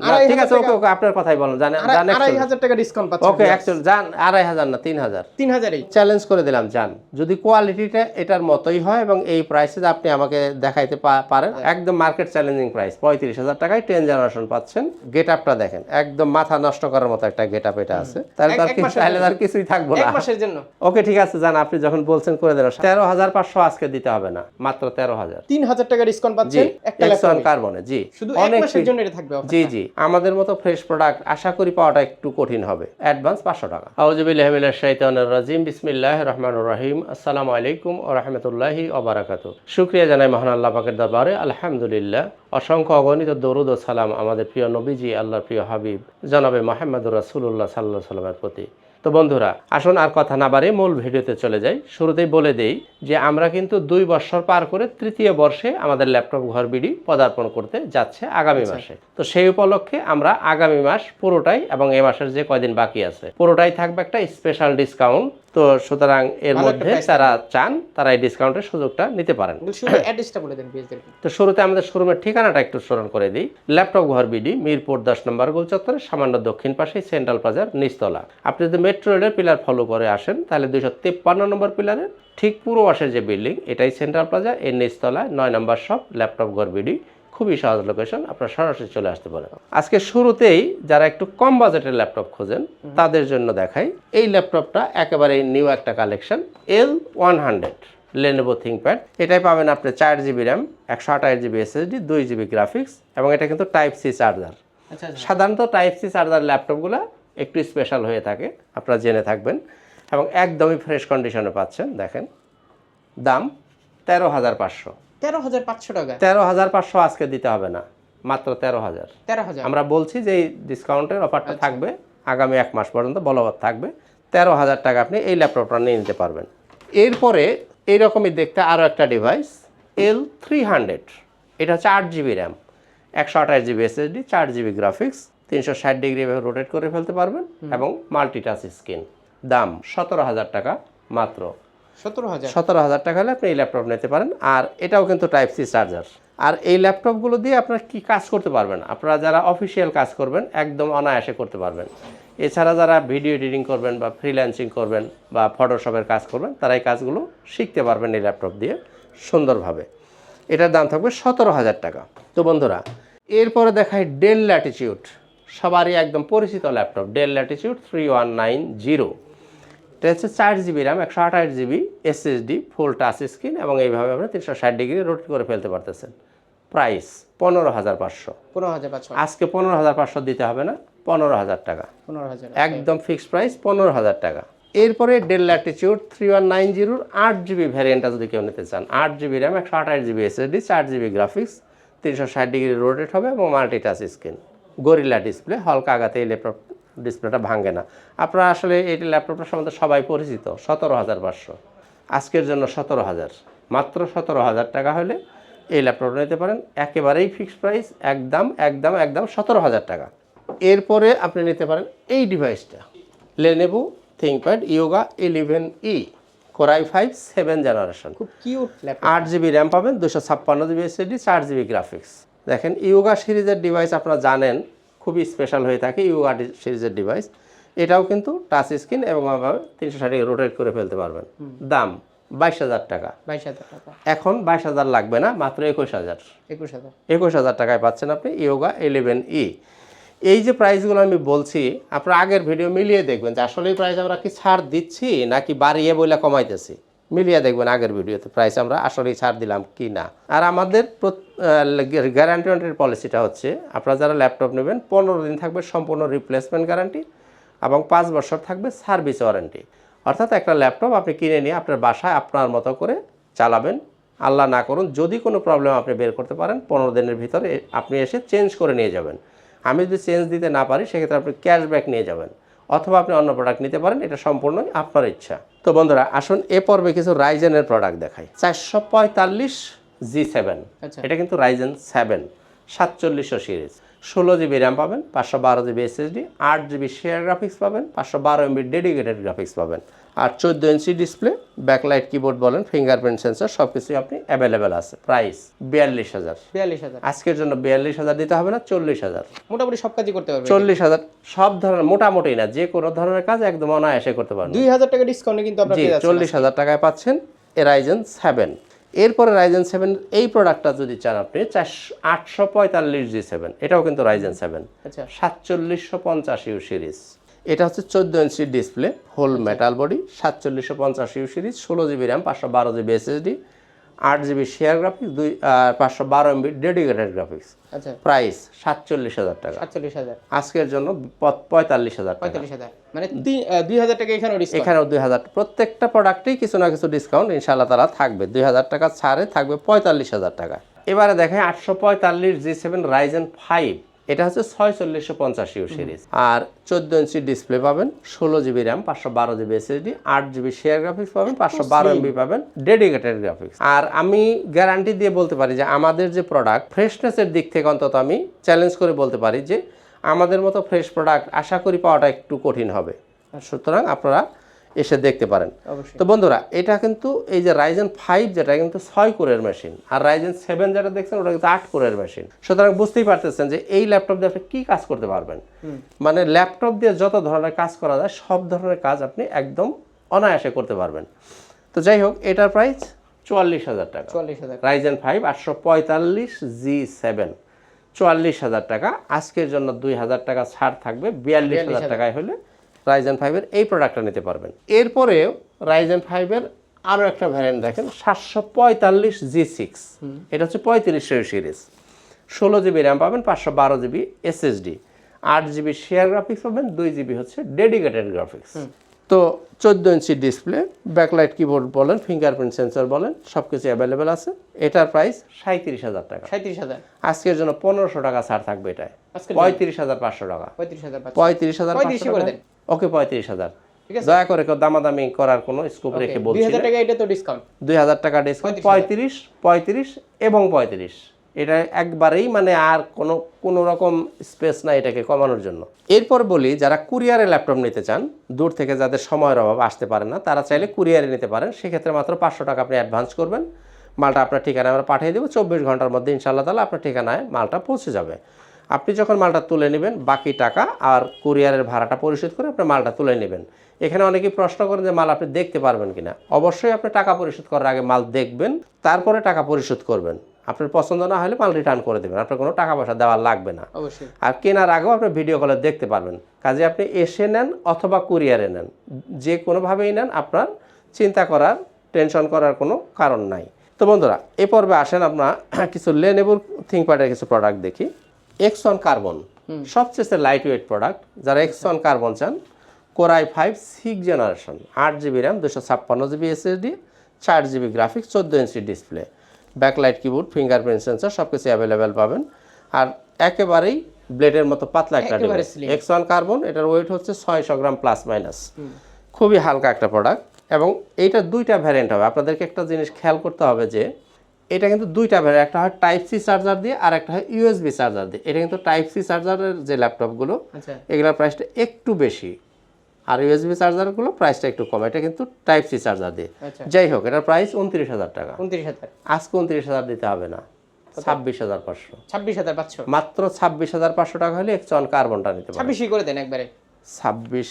আড়াই ঠিক আছে ওকে ওকে আপনার কথাই বলেন জানেন জান আড়াই হাজার টাকা ডিসকাউন্ট পাচ্ছেন। ওকে অ্যাকচুয়ালি জান আড়াই হাজার না তিন হাজার। তিন হাজারই। চ্যালেঞ্জ করে দিলাম জান। যদি কোয়ালিটিটা এটার মতোই হয় এবং এই প্রাইসে আপনি আমাকে দেখাইতে পারেন একদম মার্কেট চ্যালেঞ্জিং প্রাইস পঁয়ত্রিশ হাজার টাকায় টেন জেনারেশন পাচ্ছেন। গেট আপটা দেখেন একদম মাথা নষ্ট করার মতো একটা গেট আপ এটা আছে। তাহলে তার এক কি মাসের তাহলে তার কিছুই থাকব না। মাসের জন্য। ওকে ঠিক আছে জান আপনি যখন বলছেন করে দেন তেরো হাজার পাঁচশো আজকে দিতে হবে না মাত্র তেরো হাজার। তিন হাজার টাকা ডিসকাউন্ট পাচ্ছেন? একটা এক্সন ল্যাপটপে কার্বনে জি। শুধু অনেক জন্য এটা থাকবে জি জি। আমাদের মতো ফ্রেশ প্রোডাক্ট আশা করি পাওয়াটা একটু কঠিন হবে। অ্যাডভান্স পাঁচশো টাকা। আউজুবিল্লাহ মিনাশ শাইতানির রাজিম। বিসমিল্লাহ রহমান রহিম। আসসালামু আলাইকুম ও রহমতুল্লাহি অবরাকাত শুক্রিয়া জানাই মহান আল্লাহ পাকের দরবারে। আলহামদুলিল্লাহ। অসংখ্য অগণিত দরুদ ও সালাম আমাদের প্রিয় নবীজি, আল্লাহর প্রিয় হাবিব, জনাবে মাহমুদুর রাসুল্লাহ সাল্লাহ সাল্লামের প্রতি। তো বন্ধুরা আসুন আর কথা না বাড়ে মূল ভিডিওতে চলে যাই। শুরুতেই বলে দেই যে আমরা কিন্তু দুই বছর পার করে তৃতীয় বর্ষে আমাদের ল্যাপটপ ঘর বিডি পদার্পণ করতে যাচ্ছে আগামী মাসে। তো সেই উপলক্ষে আমরা আগামী মাস পুরোটাই এবং এ মাসের যে কয়দিন বাকি আছে পুরোটাই থাকবে একটা স্পেশাল ডিসকাউন্ট তো সুতরাং এর মধ্যে যারা চান তারা এই ডিসকাউন্টের সুযোগটা নিতে পারেন। তো শুরুতে আমাদের শোরুমের ঠিকানাটা একটু স্মরণ করে দিই। ল্যাপটপ ঘর বিডি মিরপুর দশ নম্বর গোল চত্বরে সামান্য দক্ষিণ পাশে সেন্ট্রাল প্লাজার নিচতলা। আপনি যদি মেট্রো রেলের পিলার ফলো করে আসেন তাহলে দুইশো তেপ্পান্ন নম্বর পিলারের ঠিক পূর্ব পাশের যে বিল্ডিং এটাই সেন্ট্রাল প্লাজা এর নিচতলায় নয় নম্বর শপ ল্যাপটপ ঘর বিডি খুবই সহজ লোকেশন আপনারা সরাসরি চলে আসতে পারেন। আজকে শুরুতেই যারা একটু কম বাজেটের ল্যাপটপ খোঁজেন তাদের জন্য দেখাই। এই ল্যাপটপটা একেবারে নিউ একটা collection L one hundred Lenovo ThinkPad এটাই পাবেন আপনি চার জিবি র্যাম একশো আঠাশ জিবি এসএসডি দুই জিবি গ্রাফিক্স এবং এটা কিন্তু টাইপ সি চার্জার সাধারণত টাইপ সি চার্জার ল্যাপটপগুলো একটু স্পেশাল হয়ে থাকে আপনারা জেনে থাকবেন। এবং একদমই ফ্রেশ কন্ডিশনে পাচ্ছেন দেখেন। দাম তেরো হাজার পাঁচশো। তেরো হাজার পাঁচশো টাকা। তেরো হাজার পাঁচশো আজকে দিতে হবে না মাত্র তেরো হাজার। তেরো হাজার। আমরা বলছি যে এই ডিসকাউন্টের অফারটা থাকবে আগামী এক মাস পর্যন্ত বলবৎ থাকবে। তেরো হাজার টাকা আপনি এই ল্যাপটপটা নিয়ে নিতে পারবেন। এরপরে এইরকমই দেখতে আরও একটা ডিভাইস এল থ্রি হান্ড্রেড এটা হচ্ছে আট জিবি র্যাম একশো আঠাশ জিবি এসএসডি চার জিবি গ্রাফিক্স তিনশো ষাট ডিগ্রি রোটেট করে ফেলতে পারবেন এবং মাল্টিটাচ স্ক্রিন দাম সতেরো হাজার টাকা মাত্র। সতেরো হাজার। সতেরো হাজার টাকা হলে আপনি এই ল্যাপটপ নিতে পারেন। আর এটাও কিন্তু টাইপ সি চার্জার আর এই ল্যাপটপগুলো দিয়ে আপনারা কি কাজ করতে পারবেন? আপনারা যারা অফিসিয়াল কাজ করবেন, একদম অনায়াসে করতে পারবেন। এছাড়া যারা ভিডিও এডিটিং করবেন বা ফ্রিল্যান্সিং করবেন বা ফটোশপের কাজ করবেন, তারা এই কাজগুলো শিখতে পারবেন এই ল্যাপটপ দিয়ে সুন্দরভাবে। এটার দাম থাকবে সতেরো হাজার টাকা। তো বন্ধুরা, এরপরে দেখায় ডেল ল্যাটিচিউড সবারই একদম পরিচিত laptop Dell Latitude three one nine zero এটা হচ্ছে চার জিবি র্যাম একশো আঠাশ GB SSD full touch screen এবং এইভাবে আপনি তিনশো ষাট ডিগ্রি রোটেট করে ফেলতে পারতেছেন। প্রাইস পনেরো হাজার পাঁচশো। পনেরো হাজার পাঁচশো। আজকে পনেরো হাজার পাঁচশো দিতে হবে না পনেরো হাজার টাকা। পনেরো হাজার একদম ফিক্সড প্রাইস পনেরো হাজার টাকা। এরপরে Dell Latitude three one nine জিরোর আট জিবি ভ্যারিয়েন্টটা যদি কেউ নিতে চান আট জিবি র্যাম একশো আঠাশ জিবি এসএসডি চার জিবি গ্রাফিক্স তিনশো ষাট ডিগ্রি রোটেট হবে এবং multi touch screen Gorilla display হালকা আগাতে এই ল্যাপটপ ডিসপ্লেটা ভাঙে না। আপনারা আসলে এই ল্যাপটপটা সম্বন্ধে সবাই পরিচিত সতেরো হাজার পাঁচশো। আজকের জন্য সতেরো হাজার। মাত্র সতেরো হাজার টাকা হলে এই ল্যাপটপটা নিতে পারেন। একেবারেই ফিক্সড প্রাইস একদম একদম একদম সতেরো হাজার টাকা। এরপরে আপনি নিতে পারেন এই ডিভাইসটা। Lenovo ThinkPad Yoga eleven E Core i five seven generation খুব কিউট আট জিবি র্যাম পাবেন দুশো ছাপ্পান্ন জিবি এসএসডি চার জিবি গ্রাফিক্স দেখেন ইয়োগা সিরিজের ডিভাইস আপনারা জানেন খুবই স্পেশাল হয়ে থাকে ইয়োগা সিরিজের ডিভাইস এটাও কিন্তু টাচ স্ক্রিন এবং আমার তিনশো ষাট রোটেট করে ফেলতে পারবেন। দাম বাইশ হাজার টাকা। বাইশ হাজার টাকা। এখন বাইশ হাজার লাগবে না মাত্র একুশ হাজার। একুশ হাজার। একুশ হাজার টাকায় পাচ্ছেন আপনি ইয়োগা ইলেভেন ই এই যে প্রাইসগুলো আমি বলছি আপনার আগের ভিডিও মিলিয়ে দেখবেন যে আসলে প্রাইস আমরা কি ছাড় দিচ্ছি নাকি বাড়িয়ে বইলা কমাইতেছি। মিলিয়ে দেখবেন আগের ভিডিওতে প্রাইস আমরা আসলেই ছাড় দিলাম কি না। আর আমাদের গ্যারান্টি ওয়ারেন্টির পলিসিটা হচ্ছে, আপনারা যারা ল্যাপটপ নেবেন, পনেরো দিন থাকবে সম্পূর্ণ রিপ্লেসমেন্ট গ্যারান্টি এবং পাঁচ বছর থাকবে সার্ভিস ওয়ারেন্টি অর্থাৎ একটা ল্যাপটপ আপনি কিনে নিয়ে আপনার বাসায় আপনার মতো করে চালাবেন, আল্লাহ না করুন, যদি কোনো প্রবলেম আপনি বের করতে পারেন, পনেরো দিনের ভিতরে আপনি এসে চেঞ্জ করে নিয়ে যাবেন। আমি যদি চেঞ্জ দিতে না পারি, সেক্ষেত্রে আপনি ক্যাশব্যাক নিয়ে যাবেন, অথবা আপনি অন্য প্রোডাক্ট নিতে পারেন, এটা সম্পূর্ণই আপনার ইচ্ছা। তো বন্ধুরা আসুন এ পর্বে কিছু রাইজেনের প্রোডাক্ট দেখাই। চারশো পঁয়তাল্লিশ জি সেভেন আচ্ছা। এটা কিন্তু রাইজেন সেভেন সাতচল্লিশশো সিরিজ ষোলো জিবি র্যাম পাবেন পাঁচশো বারো জিবি এসএসডি আট জিবি শেয়ার গ্রাফিক্স পাবেন পাঁচশো বারো এমবি ডেডিকেটেড গ্রাফিক্স পাবেন। আর চোদ্দ ইঞ্চি ডিসপ্লে ব্যাকলাইট কিবোর্ড বলেন ফিঙ্গারপ্রিন্ট সেন্সর সব কিছুই আপনি অ্যাভেলেবেল আছে। প্রাইস বিয়াল্লিশ হাজার। বিয়াল্লিশ হাজার। আজকের জন্য বিয়াল্লিশ হাজার দিতে হবে না চল্লিশ হাজার। মোটামুটি সব কাজই করতে পারবে। চল্লিশ হাজার সব ধরনের মোটামুটি না যে কোনো ধরনের কাজ একদম অনায়াসে করতে পারবেন। দুই হাজার টাকা ডিসকাউন্টে কিন্তু যাচ্ছেন চল্লিশ হাজার টাকায় পাচ্ছেন এ রাইজেন সেভেন এরপরে রাইজেন সেভেন এই প্রোডাক্টটা যদি চান আপনি চারশো আটশো পঁয়তাল্লিশ জি সেভেন এটাও কিন্তু রাইজেন সেভেন আচ্ছা। সাতচল্লিশশো পঞ্চাশ ইউ সিরিজ এটা হচ্ছে চোদ্দ ইঞ্চি ডিসপ্লে হোল মেটাল বডি সাতচল্লিশশো পঞ্চাশ ইউ সিরিজ ষোলো জিবি র্যাম পাঁচশো বারো জিবি এসএসডি আট জিবি শেয়ার গ্রাফিক্স দুই আর পাঁচশো বারো এমবি ডেডিকেটেড গ্রাফিক্স আচ্ছা। প্রাইস সাতচল্লিশ হাজার টাকা। সাতচল্লিশ হাজার আজকের জন্য পঁয়তাল্লিশ হাজার পঁয়তাল্লিশ হাজার মানে দুই হাজার টাকা এখানেও এখানেও দুই হাজার প্রত্যেকটা প্রোডাক্টেই কিছু না কিছু ডিসকাউন্ট ইনশাল্লাহ তারা থাকবে। দুই হাজার টাকা ছাড়ে থাকবে পঁয়তাল্লিশ হাজার টাকা। এবারে দেখেন আটশো পঁয়তাল্লিশ জি সেভেন রাইজেন ফাইভ এটা হচ্ছে ছয়চল্লিশশো পঞ্চাশ ইউ সিরিজ আর চোদ্দ ইঞ্চি ডিসপ্লে পাবেন ষোলো জিবি র্যাম পাঁচশো বারো জিবি এসএসডি আট জিবি শেয়ার গ্রাফিক্স পাবেন পাঁচশো বারো এমবি পাবেন ডেডিকেটেড গ্রাফিক্স আর আমি গ্যারান্টি দিয়ে বলতে পারি যে আমাদের যে প্রোডাক্ট ফ্রেশনেসের দিক থেকে অন্তত আমি চ্যালেঞ্জ করে বলতে পারি যে আমাদের মতো ফ্রেশ প্রোডাক্ট আশা করি পাওয়াটা একটু কঠিন হবে। সুতরাং আপনারা এসে দেখতে পারেন। তো বন্ধুরা এটা কিন্তু এই যে রাইজেন ফাইভ যেটা কিন্তু ছয় কোরের মেশিন আর রাইজেন সেভেন যেটা দেখছেন ওটা কিন্তু আট কোরের মেশিন সুতরাং বুঝতেই পারতেছেন যে এই ল্যাপটপ দিয়ে আপনি কী কাজ করতে পারবেন। মানে ল্যাপটপ দিয়ে যত ধরনের কাজ করা যায় সব ধরনের কাজ আপনি একদম অনায়াসে করতে পারবেন। তো যাই হোক এটার প্রাইস চুয়াল্লিশ হাজার টাকা। চুয়াল্লিশ হাজার রাইজেন ফাইভ আটশো পঁয়তাল্লিশ জি সেভেন চুয়াল্লিশ হাজার টাকা আজকের জন্য দুই হাজার টাকা ছাড় থাকবে বিয়াল্লিশ হাজার। টাকায় হলে রাইজেন ফাইভের এই প্রোডাক্টটা নিতে পারবেন। এরপরেও রাইজেন ফাইভের আরও একটা ভ্যারিয়েন্ট দেখেন সাতশো পঁয়তাল্লিশ জি সিক্স এটা হচ্ছে পঁয়ত্রিশশো সিরিজ ষোলো জিবি র্যাম পাবেন পাঁচশো বারো জিবি এসএসডি আট জিবি শেয়ার গ্রাফিক্স পাবেন দুই জিবি হচ্ছে ডেডিকেটেড গ্রাফিক্স তো চোদ্দ ইঞ্চি ডিসপ্লে ব্যাকলাইট কিবোর্ড বলেন ফিঙ্গারপ্রিন্ট সেন্সর বলেন সব কিছু অ্যাভেলেবেল আছে। এটার প্রাইস সাঁত্রিশ হাজার টাকা। সাঁত্রিশ হাজার। আজকের জন্য পনেরোশো টাকা ছাড় থাকবে এটায়। পঁয়ত্রিশ হাজার পাঁচশো টাকা। পঁয়ত্রিশ হাজার পঁয়ত্রিশ হাজার করে দেন। ওকে পঁয়ত্রিশ হাজার। ঠিক আছে। দয়া করে কেউ দামাদামি করার কোনো স্কোপ রেখে দুই বলছি হাজার টাকা এটা তো ডিসকাউন্ট দুই হাজার টাকা ডিসকাউন্ট পঁয়ত্রিশ পঁয়ত্রিশ এবং পঁয়ত্রিশ। এটা একবারেই মানে আর কোনো কোনো রকম স্পেস নাই এটাকে কমানোর জন্য। এরপর বলি যারা কুরিয়ারে ল্যাপটপ নিতে চান দূর থেকে যাদের সময়ের অভাব আসতে পারে না তারা চাইলে কুরিয়ারে নিতে পারেন। সেক্ষেত্রে মাত্র পাঁচশো টাকা আপনি অ্যাডভান্স করবেন। মালটা আপনার ঠিকানায় আমরা পাঠিয়ে দেবো। চব্বিশ ঘণ্টার মধ্যে ইনশাল্লাহ তাহলে আপনার ঠিকানায় মালটা পৌঁছে যাবে। আপনি যখন মালটা তুলে নেবেন বাকি টাকা আর কুরিয়ারের ভাড়াটা পরিশোধ করে আপনি মালটা তুলে নেবেন। এখানে অনেকেই প্রশ্ন করেন যে মাল আপনি দেখতে পারবেন কিনা? অবশ্যই আপনি টাকা পরিশোধ করার আগে মাল দেখবেন তারপরে টাকা পরিশোধ করবেন। আপনার পছন্দ না হলে মাল রিটার্ন করে দেবেন। আপনার কোনো টাকা পয়সা দেওয়া লাগবে না। অবশ্যই। আর কেনার আগেও আপনি ভিডিও কলে দেখতে পারবেন। কাজে আপনি এসে নেন অথবা কুরিয়ারে নেন। যে কোনোভাবেই নেন আপনার চিন্তা করার টেনশন করার কোনো কারণ নাই। তো বন্ধুরা এ পর্বে আসেন আপনার কিছু লেনেবুর থিঙ্কপ্যাডের কিছু প্রোডাক্ট দেখি। এক্সন কার্বন সবচেয়ে লাইট ওয়েট প্রোডাক্ট যারা এক্সন কার্বন চান core i five six generation আট জিবি র্যাম দুশো ছাপ্পান্ন জিবি এসএসডি চার জিবি গ্রাফিক্স চোদ্দ inch display backlight keyboard fingerprint sensor সব কিছু অ্যাভেলেবেল পাবেন। আর একেবারেই ব্লেডের মতো পাতলা একটা ডিভাইস slim। কার্বন এটার ওয়েট হচ্ছে ছয়শো গ্রাম প্লাস মাইনাস খুবই হালকা একটা প্রোডাক্ট এবং এইটা দুইটা ভ্যারিয়েন্ট হবে। আপনাদেরকে একটা জিনিস খেয়াল করতে হবে যে এটা কিন্তু দুইটা ভ্যারিয়েন্ট একটা হয় টাইপ সি চার্জার দিয়ে আর একটা হয় ইউএসবি চার্জার দিয়ে। এটা কিন্তু টাইপ সি চার্জারের যে ল্যাপটপগুলো আচ্ছা। এগুলোর প্রাইসটা একটু বেশি। আর ইউএসবি চার্জারগুলো প্রাইসটা একটু কম এটা কিন্তু টাইপ সি চার্জার দিয়ে। আচ্ছা। যাই হোক এটার প্রাইস উনত্রিশ হাজার টাকা। উনত্রিশ হাজার। আজকে উনত্রিশ হাজার দিতে হবে না। ছাব্বিশ হাজার পাঁচশো। ছাব্বিশ হাজার পাঁচশো। মাত্র ছাব্বিশ হাজার পাঁচশো টাকা হলে একচন কার্বনটা নিতে পারবেন ছাব্বিশই করে দেন একবারে। ছাব্বিশ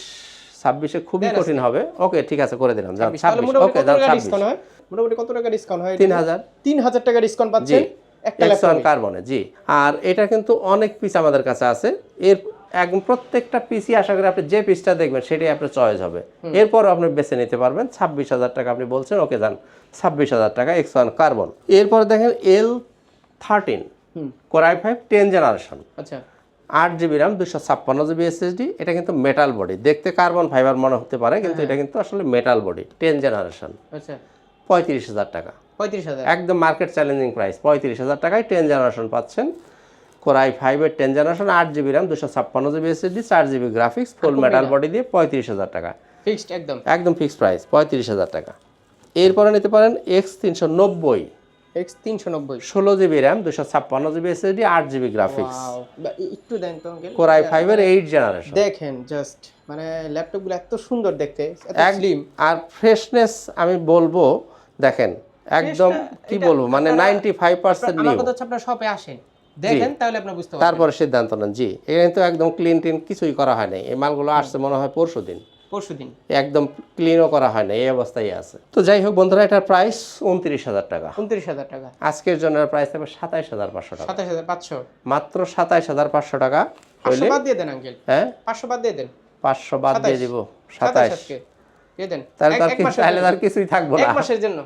ছাব্বিশে খুবই কঠিন হবে। ওকে ঠিক আছে করে দিলাম। ছাব্বিশ। ওকে ছাব্বিশ। মোটামুটি কত টাকা ডিসকাউন্ট হয় তিন হাজার তিন হাজার টাকা ডিসকাউন্ট পাচ্ছেন একটা ল্যাপটপ কার্বনে জি। আর এটা কিন্তু অনেক পিস আমাদের কাছে আছে। এর একদম প্রত্যেকটা পিসি আশা করি আপনি যে পিসটা দেখবেন সেটাই আপনার চয়েস হবে। এরপর আপনি বেছে নিতে পারবেন। ছাব্বিশ হাজার টাকা আপনি বলছেন ওকে যান। ছাব্বিশ হাজার টাকা এক্স ওয়ান কার্বন এরপর দেখেন L thirteen core i five ten generation আচ্ছা। আট জিবি র্যাম দুশো ছাপ্পান্ন জিবি এসএসডি এটা কিন্তু মেটাল বডি দেখতে কার্বন ফাইবার মনে হতে পারে কিন্তু এটা কিন্তু আসলে মেটাল বডি টেন জেনারেশন আচ্ছা। পঁয়ত্রিশ হাজার টাকা। পঁয়ত্রিশ হাজার? একদম মার্কেট চ্যালেঞ্জিং প্রাইস পঁয়ত্রিশ হাজার টাকায় টেন জেনারেশন পাচ্ছেন। কোরাই ফাইভের টেন জেনারেশন আট জিবি র্যাম দুশো ছাপ্পান্ন জিবি এসএসডি চার GB graphics full metal body দিয়ে পঁয়ত্রিশ হাজার টাকা। ফিক্সড একদম। একদম ফিক্সড প্রাইস পঁয়ত্রিশ হাজার টাকা। এরপরে নিতে পারেন এক্স তিনশো নব্বই। এক্স তিনশো নব্বই। ষোলো জিবি র্যাম দুশো ছাপ্পান্ন জিবি এসএসডি আট জিবি গ্রাফিক্স একটু দেন তো কোরাই ফাইভের এইট জেনারেশন দেখেন জাস্ট মানে ল্যাপটপগুলো এত সুন্দর দেখতে এত এক স্লিম আর ফ্রেশনেস আমি বলব দেখেন একদম কি বলব মানে নাইনটি ফাইভ পার্সেন্ট আমার নিউ কথা আপনার শপে আসেন দেখেন তাহলে আপনি বুঝতে পারবেন। তারপরে সিদ্ধান্ত নেন জি। এটা কিন্তু একদম ক্লিন টিন কিছুই করা হয় নাই। এই মালগুলো আসছে মনে হয় পরশু দিন। একদম ক্লিনও করা হয় না এই অবস্থায় আছে। তো যাই হোক বন্ধুরা এটার প্রাইস উনত্রিশ হাজার টাকা। উনত্রিশ হাজার টাকা। আজকের জন্য প্রাইস থাকবে সাতাইশ হাজার পাঁচশো টাকা। সাতাশ হাজার পাঁচশো। মাত্র সাতাইশ হাজার পাঁচশো টাকা পাঁচশো বাদ দিয়ে দেন আঙ্কেল। হ্যাঁ? পাঁচশো বাদ দিয়ে দেন। পাঁচশো বাদ দিয়ে দিব সাতাইশ দিয়ে দেন। তাহলে তার এক কি মাসের তাহলে তার কিছুই থাকব এক মাসের জন্য।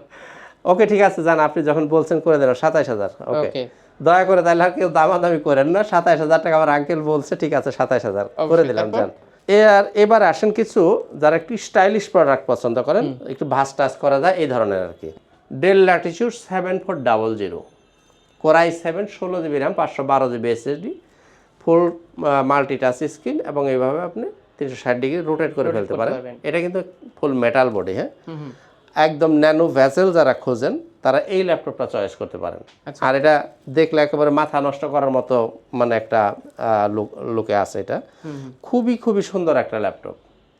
ওকে ঠিক আছে জান আপনি যখন বলছেন করে দেন সাতাইশ হাজার। ওকে। দয়া করে তাহলে আর কেউ দামাদামি করেন না সাতাইশ হাজার টাকা আমার আঙ্কেল বলছে ঠিক আছে সাতাইশ হাজার। করে দিলাম তারপর? যান এ আর এবার আসেন কিছু যারা একটু স্টাইলিশ প্রোডাক্ট পছন্দ করেন একটু ভাস টাচ করা যায় এই ধরনের আর কি। Dell Latitude seven four double zero core i seven ষোলো জিবি র্যাম পাঁচশো বারো GB SSD full multi touch screen এবং এইভাবে আপনি তিনশো ষাট ডিগ্রি রোটেট করে ফেলতে পারেন। এটা কিন্তু ফুল মেটাল বডি হ্যাঁ? একদম ন্যানো ভ্যাসেল যারা খোঁজেন তারা এই ল্যাপটপটা চয়েস করতে পারেন। আচ্ছা। আর এটা দেখলে একেবারে মাথা নষ্ট করার মতো মানে একটা লোকে আছে এটা। খুবই খুবই সুন্দর একটা ল্যাপটপ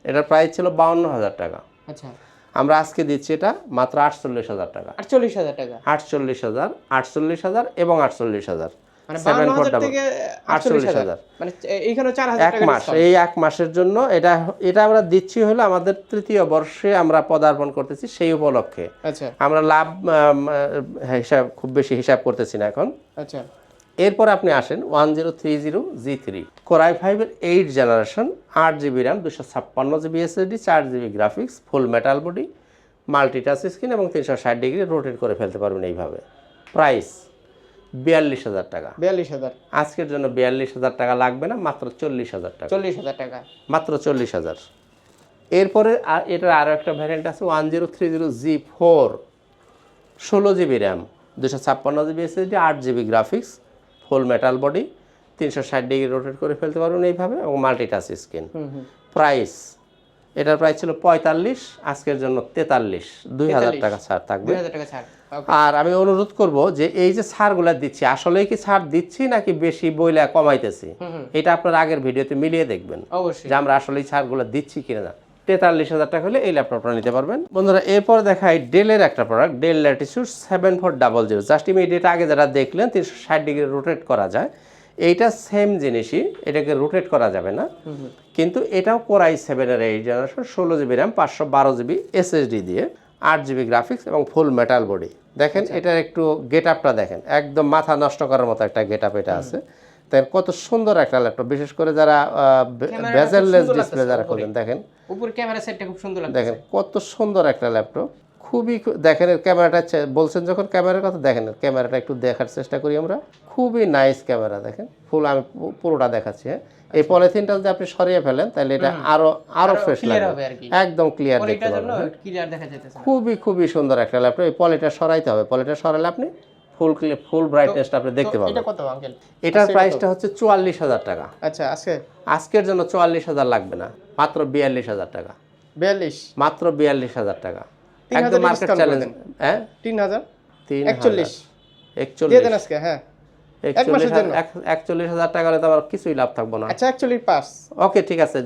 এটার প্রাইস ছিল বাউন্ন হাজার টাকা। আচ্ছা। আমরা আজকে দিচ্ছি এটা মাত্র আটচল্লিশ হাজার টাকা। আটচল্লিশ হাজার টাকা। আটচল্লিশ হাজার আটচল্লিশ হাজার এবং আটচল্লিশ হাজার। মানে থেকে মানে এইখানে এক মাস এই এক মাসের জন্য এটা এটা আমরা দিচ্ছি হলো আমাদের তৃতীয় বর্ষে আমরা পদার্পণ করতেছি সেই উপলক্ষে। আচ্ছা। আমরা লাভ হিসাব খুব বেশি হিসাব করতেছি না এখন। আচ্ছা। এরপর আপনি আসেন one zero three zero G three. Core i ফাইভের এইট জেনারেশন আট জিবি র্যাম দুশো ছাপ্পান্ন জিবি এসএসডি চার GB graphics full metal body multi touch screen এবং তিনশো ষাট ডিগ্রি রোটেট করে ফেলতে পারবেন এইভাবে। প্রাইস বিয়াল্লিশ হাজার টাকা। বিয়াল্লিশ হাজার। আজকের জন্য বিয়াল্লিশ হাজার টাকা লাগবে না মাত্র চল্লিশ হাজার টাকা। চল্লিশ হাজার টাকা। মাত্র চল্লিশ হাজার। এরপরে এটার আরও একটা ভ্যারিয়েন্ট আছে one zero three zero G four. ষোলো জিবি র্যাম দুশো ছাপ্পান্ন জিবি এসএসডি আট GB graphics full metal body তিনশো ষাট ডিগ্রি রোটেট করে ফেলতে পারবেন এইভাবে এবং মাল্টি টাচ স্ক্রিন প্রাইস এটার প্রাইস ছিল পঁয়তাল্লিশ আজকের জন্য তেতাল্লিশ। দুই হাজার টাকা ছাড় থাকবে. আর আমি অনুরোধ করব যে এই যে ছাড়গুলা দিচ্ছি আসলেই কি ছাড় দিচ্ছি নাকি বেশি বইলা কমাইতেছি? এটা আপনার আগের ভিডিওতে মিলিয়ে দেখবেন অবশ্যই। যে আমরা আসলে ছাড়গুলো দিচ্ছি কিনা না। তেতাল্লিশ হাজার টাকা হলে এই ল্যাপটপটা নিতে পারবেন। বন্ধুরা এরপর দেখাই ডেলের একটা product Dell Latitude seven four double zero just immediate আগে যারা দেখলেন তিনশো ষাট ডিগ্রি রোটেট করা যায়। এইটা সেম জিনিসই এটাকে রোটেট করা যাবে না। কিন্তু এটাও কোরাই সেভেনের এই জেনারেশন ষোলো জিবি র্যাম পাঁচশো বারো জিবি এসএসডি দিয়ে আট জিবি গ্রাফিক্স এবং ফুল মেটাল বডি দেখেন এটার একটু গেট আপটা দেখেন একদম মাথা নষ্ট করার মতো একটা গেট আপ এটা আছে। তাই কত সুন্দর একটা ল্যাপটপ বিশেষ করে যারা সুন্দর ডিসপ্লে যারা করেন দেখেন। উপর ক্যামেরা সেটটা খুব সুন্দর দেখেন কত সুন্দর একটা ল্যাপটপ খুবই দেখেন ক্যামেরাটা বলছেন যখন ক্যামেরার কথা দেখেন ক্যামেরাটা একটু দেখার চেষ্টা করি আমরা। খুবই নাইস ক্যামেরা দেখেন। ফুল আমি পুরোটা দেখাচ্ছি হ্যাঁ। এই পলিথিনটা যদি আপনি সরিয়ে ফেলেন তাহলে এটা আরও আরও ফ্রেশ লাগবে। একদম ক্লিয়ার দেখতে পাবেন ক্লিয়ার দেখা যাইতেছে খুবই খুবই সুন্দর একটা ল্যাপটপ এই পলিটা সরাইতে হবে। পলিটা সরালে আপনি ফুল ফুল ব্রাইটনেসটা আপনি দেখতে পাবেন এটা কত আঙ্কেল এটার প্রাইসটা হচ্ছে চুয়াল্লিশ হাজার টাকা। আচ্ছা আজকে? আজকের জন্য চুয়াল্লিশ হাজার লাগবে না। মাত্র বিয়াল্লিশ হাজার টাকা। বিয়াল্লিশ? মাত্র বিয়াল্লিশ হাজার টাকা। একদম মার্কেট চ্যালেঞ্জ হ্যাঁ? তিন হাজার? তিন একচল্লিশ। একচল্লিশ দেন আজকে হ্যাঁ। একচল্লিশ হাজার- এক- একচল্লিশ হাজার টাকা হলে তো আমার কিছুই লাভ থাকব না। আচ্ছা একচল্লিশ পাস ওকে ঠিক আছে।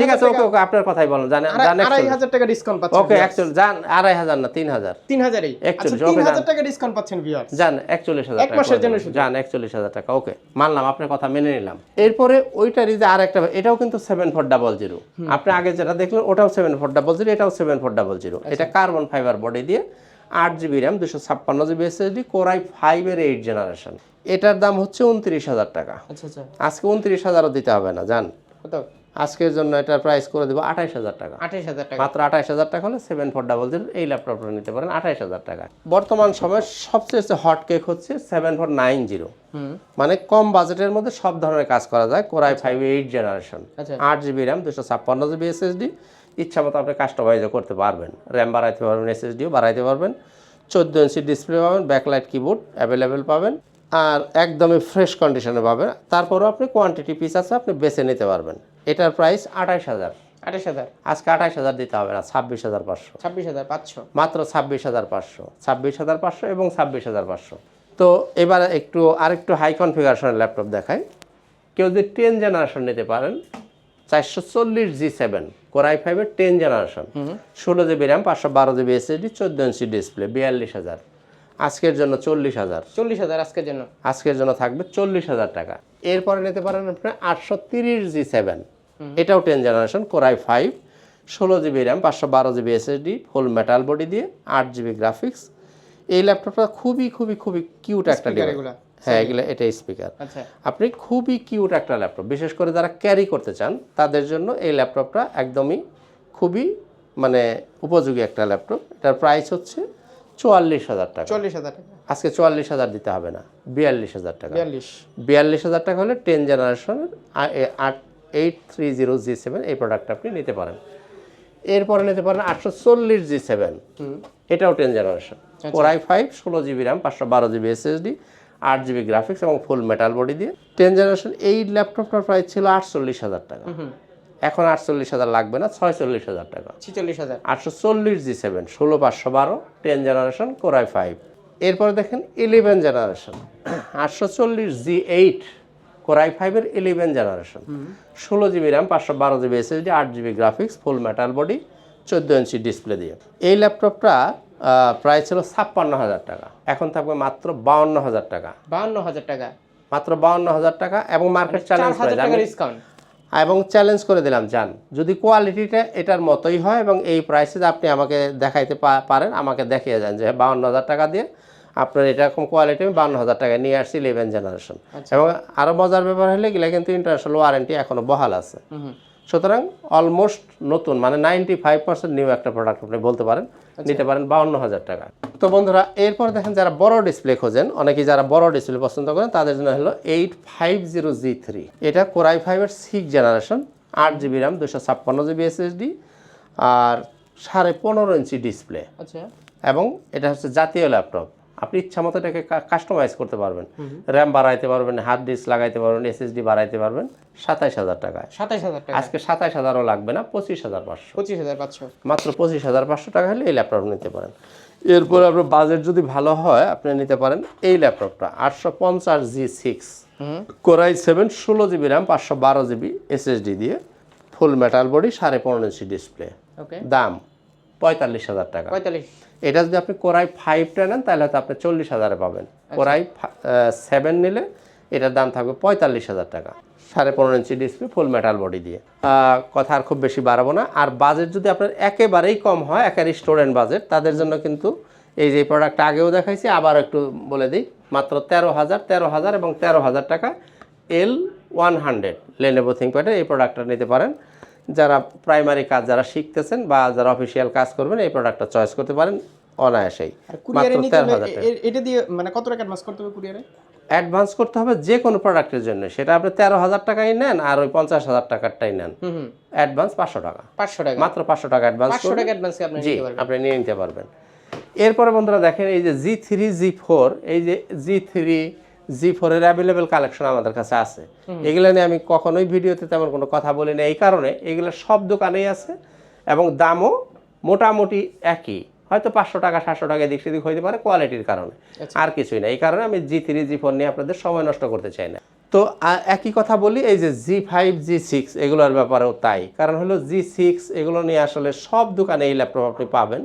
ঠিক আছে ওকে ওকে আপনার কথাই বলেন। জান জান আড়াই হাজার টাকা ডিসকাউন্ট পাচ্ছেন ওকে একচল্লিশ জান আড়াই হাজার না তিন হাজার। তিন হাজারই? আচ্ছা একচল্লিশ, তিন হাজার টাকা ডিসকাউন্ট পাচ্ছেন ভিউয়ার যান একচল্লিশ হাজার এক মাসের জন্য যান একচল্লিশ হাজার টাকা ওকে মানলাম আপনার কথা মেনে নিলাম। এরপরে ওইটারই যে আর একটা এটাও কিন্তু সেভেন ফোর ডাবল জিরো আপনি আগে যেটা দেখলেন ওটাও সেভেন ফোর ডাবল জিরো এটাও সেভেন ফোর ডাবল জিরো এটা কার্বন ফাইবার বডি দিয়ে আট জিবি র্যাম দুশো ছাপ্পান্ন জিবি এসএসডি কোরাই ফাইভের এইট জেনারেশন এটার দাম হচ্ছে উনত্রিশ হাজার টাকা। আচ্ছা আচ্ছা। আজকে উনত্রিশ হাজারও দিতে হবে না জান। আজকের জন্য এটার প্রাইস করে দেবো আঠাইশ হাজার টাকা। আঠাইশ হাজার টাকা। মাত্র আঠাইশ হাজার টাকা হলে সেভেন ফোর ডাবল জিরো এই ল্যাপটপটা নিতে পারেন আঠাইশ হাজার টাকা। বর্তমান সময়ের সবচেয়ে হট কেক হচ্ছে সেভেন ফোর নাইন জিরো মানে কম বাজেটের মধ্যে সব ধরনের কাজ করা যায় core i five eight generation আট জিবি র্যাম দুশো ছাপ্পান্ন জিবি এসএসডি ইচ্ছা মতো আপনি কাস্টমাইজও করতে পারবেন। র্যাম বাড়াইতে পারবেন এসএসডিও বাড়াইতে পারবেন। চোদ্দ ইঞ্চি ডিসপ্লে পাবেন ব্যাকলাইট কিবোর্ড অ্যাভেলেবেল পাবেন। আর একদমই ফ্রেশ কন্ডিশনে পাবেন। তারপরেও আপনি কোয়ান্টিটি পিস আছে আপনি বেছে নিতে পারবেন। এটার প্রাইস আঠাইশ হাজার। আঠাশ হাজার? আজকে আঠাশ হাজার দিতে হবে না ছাব্বিশ হাজার পাঁচশো। ছাব্বিশ হাজার পাঁচশো? মাত্র ছাব্বিশ হাজার পাঁচশো। ছাব্বিশ হাজার পাঁচশো এবং ছাব্বিশ হাজার পাঁচশো। তো এবার একটু আরেকটু হাই কনফিগারেশনের ল্যাপটপ দেখাই। কেউ যদি টেন জেনারেশন নিতে পারেন চারশো চল্লিশ জি সেভেন কোরআই ফাইভের টেন জেনারেশন ষোলো জিবি র্যাম পাঁচশো বারো জিবি এসএসডি চোদ্দ ইঞ্চি ডিসপ্লে বিয়াল্লিশ হাজার। আজকের জন্য চল্লিশ হাজার। চল্লিশ হাজার আজকের জন্য। আজকের জন্য থাকবে চল্লিশ হাজার টাকা। এরপরে নিতে পারেন আপনি আটশো তিরিশ জি সেভেন। এটাও ten generation core i five ষোলো জিবি র্যাম পাঁচশো বারো GB SSD full metal body দিয়ে আট জিবি গ্রাফিক্স। এই ল্যাপটপটা খুবই খুবই খুবই কিউট একটা ডিভাইস? হ্যাঁ এগুলো এটাই স্পিকার আচ্ছা। আপনি খুবই কিউট একটা ল্যাপটপ। বিশেষ করে যারা ক্যারি করতে চান তাদের জন্য এই ল্যাপটপটা একদমই খুবই মানে উপযোগী একটা ল্যাপটপ। এটার প্রাইস হচ্ছে চুয়াল্লিশ হাজার টাকা। চল্লিশ হাজার টাকা। আজকে চুয়াল্লিশ হাজার দিতে হবে না বিয়াল্লিশ হাজার টাকা। বিয়াল্লিশ। বিয়াল্লিশ হাজার টাকা হলে টেন জেনারেশনের আট eight three zero G seven এই প্রোডাক্টটা আপনি নিতে পারেন। এরপরে নিতে পারেন আটশো চল্লিশ জি সেভেন এটাও ten generation core i five ষোলো জিবি র্যাম পাঁচশো বারো জিবি এসএসডি আট জিবি গ্রাফিক্স এবং ফুল মেটাল বডি দিয়ে। টেন জেনারেশন এই ল্যাপটপটার প্রাইস ছিল আটচল্লিশ হাজার টাকা। এখন আটচল্লিশ হাজার লাগবে না ছয়চল্লিশ হাজার টাকা। ছিচল্লিশ হাজার। আটশো চল্লিশ জি সেভেন ষোলো পাঁচশো বারো টেন জেনারেশন কোরআই ফাইভ। এরপরে দেখেন ইলেভেন জেনারেশন। আটশো চল্লিশ জি এইট কোরআই ফাইভের ইলেভেন জেনারেশন। ষোলো জিবি র্যাম পাঁচশো বারো জিবি এসএসডি আট GB graphics full metal body চোদ্দ ইঞ্চি ডিসপ্লে দিয়ে। এই ল্যাপটপটা প্রায় ছিল ছাপ্পান্ন হাজার টাকা। এখন থাকবে মাত্র বাউন্ন হাজার টাকা। বাহান্ন হাজার টাকা। মাত্র বাউন্ন হাজার টাকা এবং মার্কেট চ্যালেঞ্জ ডিসকাউন্ট এবং চ্যালেঞ্জ করে দিলাম যান যদি কোয়ালিটিটা এটার মতোই হয় এবং এই প্রাইসে আপনি আমাকে দেখাইতে পারেন আমাকে দেখিয়ে যান যে বাউন্ন হাজার টাকা দিয়ে আপনার এরকম কোয়ালিটি আমি বাউন্ন হাজার টাকা নিয়ে আসছি ইলেভেন জেনারেশন এবং আরও মজার ব্যাপার হলে গেলে কিন্তু ইন্টারন্যাশনাল ওয়ারেন্টি এখনও বহাল আছে। সুতরাং অলমোস্ট নতুন মানে নাইনটি ফাইভ পার্সেন্ট নিউ একটা প্রোডাক্ট আপনি বলতে পারেন। নিতে পারেন বাউন্ন হাজার টাকা। তো বন্ধুরা এরপর দেখেন যারা বড় ডিসপ্লে খোঁজেন অনেকে যারা বড় ডিসপ্লে পছন্দ করেন তাদের জন্য হলো eight five zero G three এটা কোরাই ফাইভের সিক্স জেনারেশন আট জিবি র্যাম দুশো ছাপ্পান্ন জিবি এসএসডি আর সাড়ে পনেরো ইঞ্চি ডিসপ্লে আচ্ছা। এবং এটা হচ্ছে জাতীয় ল্যাপটপ আপনি ইচ্ছা মতো এটাকে কাস্টমাইজ করতে পারবেন। র্যাম বাড়াইতে পারবেন হার্ড ডিস্ক লাগাইতে পারবেন এসএসডি বাড়াইতে পারবেন সাতাইশ হাজার টাকায়। সাতাইশ হাজার টাকা। আজকে সাতাইশ হাজারও লাগবে না পঁচিশ হাজার পাঁচশো। পঁচিশ হাজার পাঁচশো। মাত্র পঁচিশ হাজার পাঁচশো টাকা হলে এই ল্যাপটপ নিতে পারেন। এরপর আপনার বাজেট যদি ভালো হয় আপনি নিতে পারেন এই ল্যাপটপটা আটশো পঞ্চাশ G six core i seven ষোলো জিবি র্যাম পাঁচশো বারো জিবি এসএসডি দিয়ে ফুল মেটাল বডি সাড়ে পনেরো ইঞ্চি ডিসপ্লে ওকে দাম পঁয়তাল্লিশ হাজার টাকা। পঁয়তাল্লিশ। এটা যদি আপনি কোরাই ফাইভটা নেন তাহলে হয়তো আপনি চল্লিশ হাজারে পাবেন। কোরাই সেভেন নিলে এটার দাম থাকবে পঁয়তাল্লিশ হাজার টাকা। সাড়ে পনেরো inch display full metal body দিয়ে। কথা আর খুব বেশি বাড়াবো না। আর বাজেট যদি আপনার একেবারেই কম হয় একেবারে স্টুডেন্ট বাজেট তাদের জন্য কিন্তু এই যে প্রোডাক্টটা আগেও দেখাইছি আবার একটু বলে দিই। মাত্র তেরো হাজার তেরো হাজার এবং তেরো হাজার টাকা এল ওয়ান হান্ড্রেড লেনেভো থিঙ্কপ্যাডের এই প্রোডাক্টটা নিতে পারেন। যারা প্রাইমারি কাজ যারা শিখতেছেন বা যারা অফিসিয়াল কাজ করবেন এই প্রোডাক্টটা চয়েস করতে পারেন অনায়াসেই। এটা দিয়ে মানে কত টাকা অ্যাডভান্স করতে হবে কুরিয়ারে অ্যাডভান্স করতে হবে যে কোনো প্রোডাক্টের জন্য। সেটা আপনি তেরো হাজার টাকাই নেন আর ওই পঞ্চাশ হাজার টাকারটাই নেন। অ্যাডভান্স পাঁচশো টাকা। পাঁচশো টাকা। মাত্র পাঁচশো টাকা অ্যাডভান্স পাঁচশো টাকা অ্যাডভান্স আপনি জি নিতে পারবেন। আপনি নিয়ে নিতে পারবেন। এরপরে বন্ধুরা দেখেন এই যে জি থ্রি জি ফোর এই যে জি থ্রি জি ফোরের অ্যাভেলেবেল কালেকশন আমাদের কাছে আছে। এগুলো নিয়ে আমি কখনোই ভিডিওতে তেমন কোনো কথা বলি না এই কারণে এগুলো সব দোকানেই আছে এবং দামও মোটামুটি একই। হয়তো পাঁচশো টাকা সাতশো টাকা দিক সেদিক হইতে পারে কোয়ালিটির কারণে। আর কিছুই না। এই কারণে আমি জি থ্রি জি ফোর নিয়ে আপনাদের সময় নষ্ট করতে চাই না। তো একই কথা বলি এই যে জি ফাইভ জি সিক্স এগুলোর ব্যাপারেও তাই। কারণ হলো জি সিক্স এগুলো নিয়ে আসলে সব দোকানে এই ল্যাপটপ আপনি পাবেন।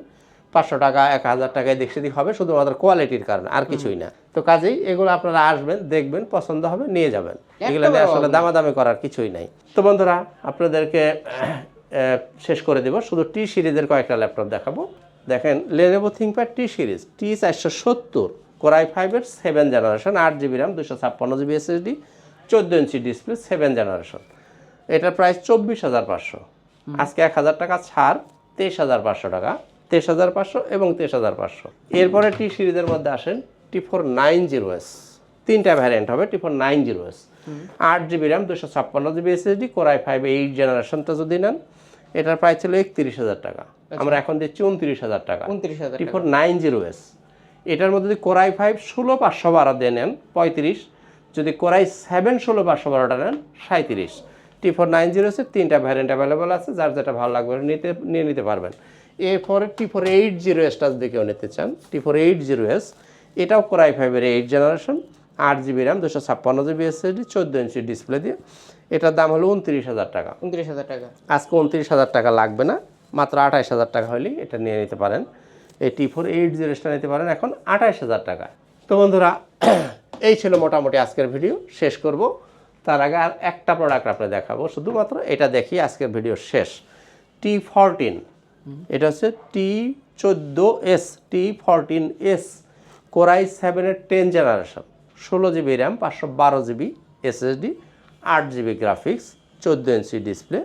পাঁচশো টাকা এক হাজার টাকায় এদিক সেদিক হবে শুধুমাত্র কোয়ালিটির কারণে আর কিছুই না। তো কাজেই এগুলো আপনারা আসবেন দেখবেন পছন্দ হবে নিয়ে যাবেন। এগুলো নিয়ে আসলে দামাদামি করার কিছুই নাই। তো বন্ধুরা আপনাদেরকে শেষ করে দেব। শুধু টি সিরিজের কয়েকটা ল্যাপটপ দেখাবো। দেখেন Lenovo ThinkPad T series T চারশো সত্তর কোরাই ফাইভের সেভেন জেনারেশন আট জিবি র্যাম দুশো ছাপ্পান্ন জিবি এসএসডি চোদ্দ ইঞ্চি ডিসপ্লে সেভেন জেনারেশন এটার প্রাইস চব্বিশ হাজার পাঁচশো। আজকে এক হাজার টাকা ছাড় তেইশ হাজার পাঁচশো টাকা। তেইশ হাজার পাঁচশো এবং তেইশ হাজার পাঁচশো। এরপরে টি সিরিজের মধ্যে আসেন T four nine zero S. তিনটা ভ্যারিয়েন্ট হবে T four nine zero S. আট জিবি র্যাম দুশো ছাপ্পান্ন GB SSD core i five eight জেনারেশনটা যদি নেন এটার প্রাইস ছিল একত্রিশ হাজার টাকা। আমরা এখন দিচ্ছি উনত্রিশ হাজার টাকা। উনত্রিশ হাজার T four nine zero S. এটার মধ্যে যদি কোরাই ফাইভ ষোলো পাঁচশো বারো দিয়ে নেন পঁয়ত্রিশ। যদি কোরাই সেভেন ষোলো পাঁচশো বারোটা নেন সাঁত্রিশ টি ফোর নাইন জিরো এসের তিনটা ভ্যারিয়েন্ট অ্যাভেলেবল আছে যার যেটা ভালো লাগবে নিতে নিয়ে নিতে পারবেন। এরপরে টি ফোর এইট জিরো এসটা যদি কেউ নিতে চান T four eight zero S এটাও কোরাই ফাইভের এইট জেনারেশন আট জিবি র্যাম দুশো ছাপ্পান্ন জিবি এসএসডি চোদ্দ ইঞ্চি ডিসপ্লে দিয়ে। এটার দাম হলো উনত্রিশ হাজার টাকা। উনত্রিশ হাজার টাকা। আজকে উনত্রিশ হাজার টাকা লাগবে না মাত্র আঠাইশ হাজার টাকা হলেই এটা নিয়ে নিতে পারেন। এই টি ফোর এইট জিরোসটা নিতে পারেন এখন আঠাইশ হাজার টাকা। তো বন্ধুরা এই ছিল মোটামুটি আজকের ভিডিও শেষ করব। তার আগে আর একটা প্রোডাক্ট আপনার দেখাবো। শুধুমাত্র এটা দেখি আজকের ভিডিও শেষ। টি ফরটিন এটা হচ্ছে টি চোদ্দ S T fourteen S core i সেভেনের টেন জেনারেশন ষোলো জিবি র্যাম পাঁচশো বারো জিবি এসএসডি আট জিবি গ্রাফিক্স চোদ্দ ইঞ্চি ডিসপ্লে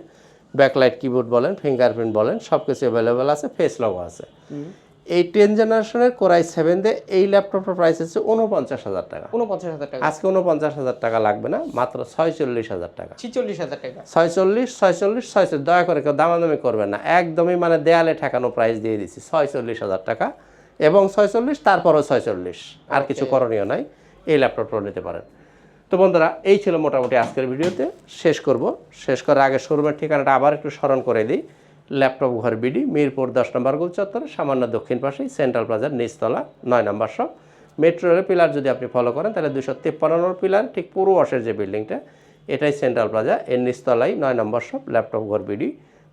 ব্যাকলাইট কিবোর্ড বলেন ফিঙ্গারপ্রিন্ট বলেন সব কিছু অ্যাভেলেবেল আছে ফেস লগো আছে। এই টেন জেনারেশনের কোরাই সেভেন দিয়ে এই ল্যাপটপটার প্রাইস হচ্ছে উনপঞ্চাশ হাজার টাকা। উনপঞ্চাশ হাজার টাকা। আজকে উনপঞ্চাশ হাজার টাকা লাগবে না মাত্র ছয়চল্লিশ হাজার টাকা। ছিচল্লিশ হাজার টাকা। ছয়চল্লিশ ছয়চল্লিশ ছয়চল্লিশ দয়া করে কেউ দামাদামি করবেন না। একদমই মানে দেয়ালে ঠেকানো প্রাইস দিয়ে দিচ্ছি ছয়চল্লিশ হাজার টাকা। এবং ছয়চল্লিশ তারপরও ছয়চল্লিশ। আর কিছু করণীয় নাই এই ল্যাপটপটা নিতে পারেন। তো বন্ধুরা এই ছিল মোটামুটি আজকের ভিডিওতে। শেষ করব শেষ করার আগে শোরুমের ঠিকানাটা আবার একটু স্মরণ করে দিই। ল্যাপটপ ঘর বিডি, মিরপুর দশ নম্বর চত্বরে, সামান্য দক্ষিণ পাশেই সেন্ট্রাল প্লাজার নিচতলা, নয় নম্বর শপ। মেট্রো রেলের পিলার যদি আপনি ফলো করেন, তাহলে দুশো তিপ্পান্ন পিলার, ঠিক পূর্ব পাশের যে বিল্ডিংটা, এটাই সেন্ট্রাল প্লাজা। এর নিচতলায় নয় নম্বর শপ, ল্যাপটপ ঘর বিডি।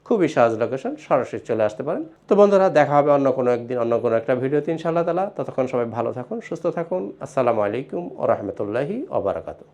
খুবই সহজ লোকেশন সরাসরি চলে আসতে পারেন। তো বন্ধুরা, দেখা হবে অন্য কোনো একদিন, অন্য কোনো একটা ভিডিওতে, ইনশাআল্লাহ তালা ততক্ষণ সবাই ভালো থাকুন, সুস্থ থাকুন। আসসালামু আলাইকুম ও রহমতুল্লাহি ওবরাকাতু